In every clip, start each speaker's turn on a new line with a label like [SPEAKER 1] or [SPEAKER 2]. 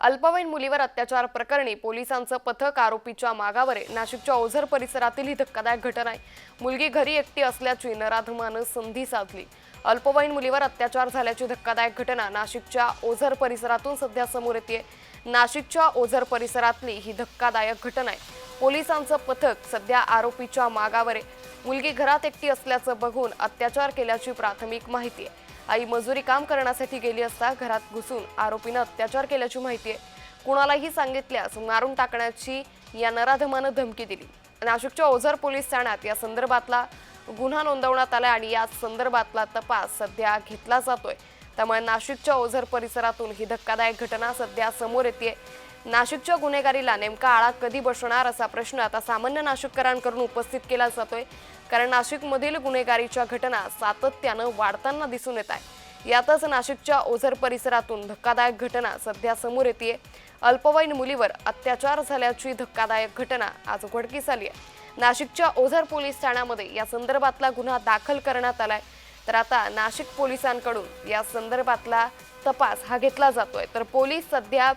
[SPEAKER 1] अल्पवयीन मुलीवर अत्याचार प्रकरणी पोलिसांचं पथक आरोपीच्या मागावर. आहे नाशिकच्या ओझर परिसरातील ही धक्कादायक घटना आहे. मुलगी घरी एकटी असल्याची नराधमानं संधी साधली. अल्पवयीन मुलीवर अत्याचार झाल्याची धक्कादायक घटना नाशिकच्या ओझर परिसरातून सध्या समोर येते नाशिकच्या ओझर परिसरातली ही धक्कादायक घटना आहे. पोलिसांचं पथक सध्या आरोपीच्या मागावर आहे. मुलगी घरात एकटी असल्याचं बघून अत्याचार केल्याची प्राथमिक माहिती आहे. आई मजुरी काम करण्यासाठी गेली असता घरात घुसून आरोपीनं अत्याचार केल्याची माहिती आहे. कुणालाही सांगितल्यास मारून टाकण्याची या नराधमानं धमकी दिली. नाशिकच्या ओझर पोलीस ठाण्यात या संदर्भातला गुन्हा नोंदवण्यात आला आणि या संदर्भातला तपास सध्या घेतला जातोय. त्यामुळे नाशिकच्या ओझर परिसरातून ही धक्कादायक घटना सध्या समोर येते नाशिकच्या गुन्हेगारीला नेमका आळा कधी बसणार असा प्रश्न आता सामान्य नाशिककरांकडून उपस्थित केला जातोय. कारण नाशिकमधील गुन्हेगारीच्या घटना सातत्यानं वाढताना दिसून येत आहे. यातच नाशिकच्या ओझर परिसरातून धक्कादायक घटना सध्या समोर येते अल्पवयीन मुलीवर अत्याचार झाल्याची धक्कादायक घटना आज उघडकीस आली आहे. नाशिकच्या ओझर पोलीस ठाण्यामध्ये या संदर्भातला गुन्हा दाखल करण्यात आलाय. तर आता नाशिक पोलिसांकडून या संदर्भातला तपास हा घेतला जातोय. तर पोलीस सध्या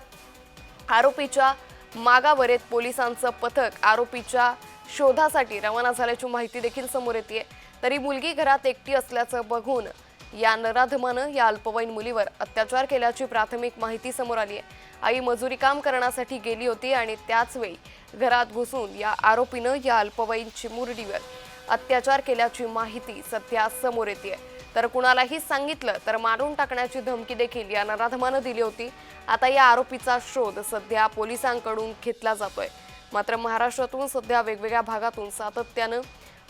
[SPEAKER 1] आरोपीच्या मागावर येत पोलिसांचं पथक आरोपीच्या शोधासाठी रवाना झाल्याची माहिती देखील समोर येते तरी मुलगी घरात एकटी असल्याचं बघून या नराधमानं या अल्पवयीन मुलीवर अत्याचार केल्याची प्राथमिक माहिती समोर आली आहे आई मजुरी काम करण्यासाठी गेली होती आणि त्याचवेळी घरात घुसून या आरोपीनं या अल्पवयीन चिमुरडीवर अत्याचार केल्याची माहिती सध्या समोर येते तर कुणालाही सांगितलं तर मारून टाकण्याची धमकी देखील या नराधमानं दिली होती. आता या आरोपीचा शोध सध्या पोलिसांकडून घेतला जातोय. मात्र महाराष्ट्रातून सध्या वेगवेगळ्या भागातून सातत्यानं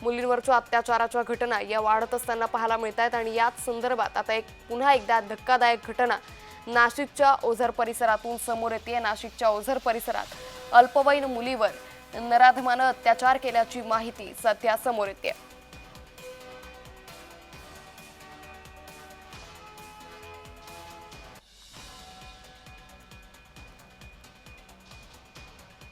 [SPEAKER 1] मुलींवरच्या अत्याचाराच्या घटना या वाढत असताना पाहायला मिळत आहेत आणि याच संदर्भात आता एक पुन्हा एकदा धक्कादायक घटना नाशिकच्या ओझर परिसरातून समोर येते नाशिकच्या ओझर परिसरात अल्पवयीन मुलीवर नराधमानं अत्याचार केल्याची माहिती सध्या समोर येते